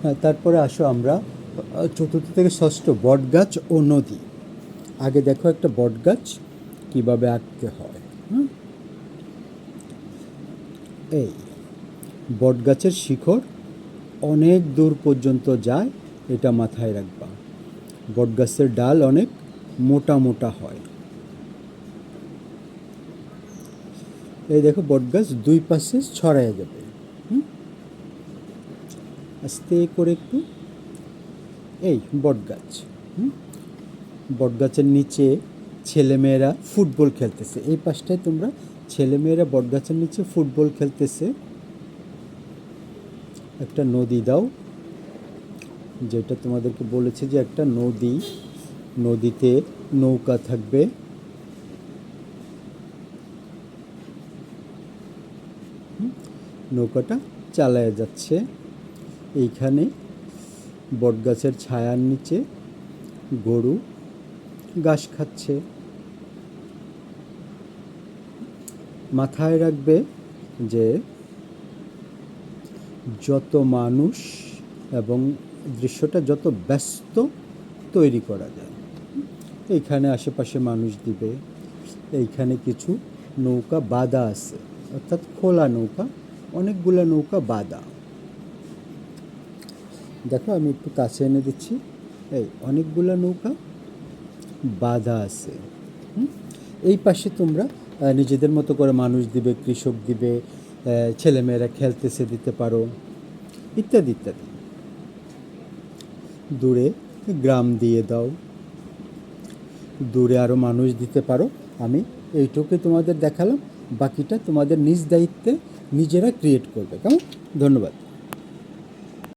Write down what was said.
হ্যাঁ তারপরে আসো আমরা চতুর্থ থেকে ষষ্ঠ, বটগাছ ও নদী আগে দেখো একটা বটগাছ, কীভাবে আঁকতে হয়, হুম? এই, বটগাছের শিখর অনেক দূর পর্যন্ত যায়, এটা মাথায় রাখবা বটগাছের ডাল অনেক মোটা মোটা হয় এই দেখো বটগাছ দুই পাশে ছড়ায় যাবে? আস্তে করে একটু এই বটগাছ হুম? বটগাছের নিচে ছেলেমেয়েরা ফুটবল খেলতেছে। এই পাশটায় তোমরা ছেলেমেয়েরা বটগাছের নিচে ফুটবল খেলতেছে। একটা নদী দাও, যেটা তোমাদেরকে বলেছে যে একটা নদী, নদীতে নৌকা থাকবে। নৌকাটা চালায় যাচ্ছে। এইখানে বটগাছের ছায়ার নিচে গরু ঘাস খাচ্ছে। মাথায় রাখবে যে যত মানুষ এবং দৃশ্যটা যত ব্যস্ত তৈরি করা যায়। এইখানে আশেপাশে মানুষ দিবে। এইখানে কিছু নৌকা বাঁধা আছে। অর্থাৎ খোলা নৌকা, অনেকগুলো নৌকা বাঁধা। দেখো, আমি একটু কাছে এনে দিচ্ছি। এই অনেকগুলো নৌকা বাঁধা আছে। এই পাশে তোমরা নিজেদের মতো করে মানুষ দিবে, কৃষক দিবে ছেলেমেয়েরা খেলতেছে, দিতে পারো, ইত্যাদি ইত্যাদি। দূরে গ্রাম দিয়ে দাও। দূরে আরও মানুষ দিতে পারো। আমি এইটুকু তোমাদের দেখালাম। বাকিটা তোমাদের নিজ দায়িত্বে নিজেরা ক্রিয়েট করবে। কেমন? ধন্যবাদ।